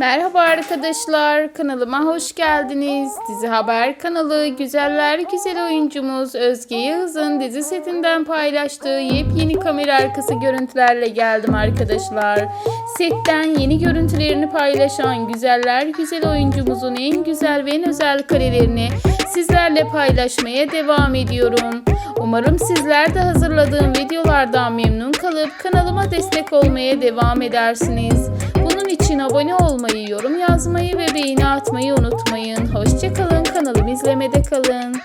Merhaba arkadaşlar, kanalıma hoş geldiniz. Dizi Haber kanalı güzeller güzel oyuncumuz Özge Yağız'ın dizi setinden paylaştığı yepyeni kamera arkası görüntülerle geldim arkadaşlar. Setten yeni görüntülerini paylaşan güzeller güzel oyuncumuzun en güzel ve en özel karelerini sizlerle paylaşmaya devam ediyorum. Umarım sizler de hazırladığım videolardan memnun kalıp kanalıma destek olmaya devam edersiniz. Abone olmayı, yorum yazmayı ve beğeni atmayı unutmayın. Hoşçakalın, kanalımı izlemede kalın.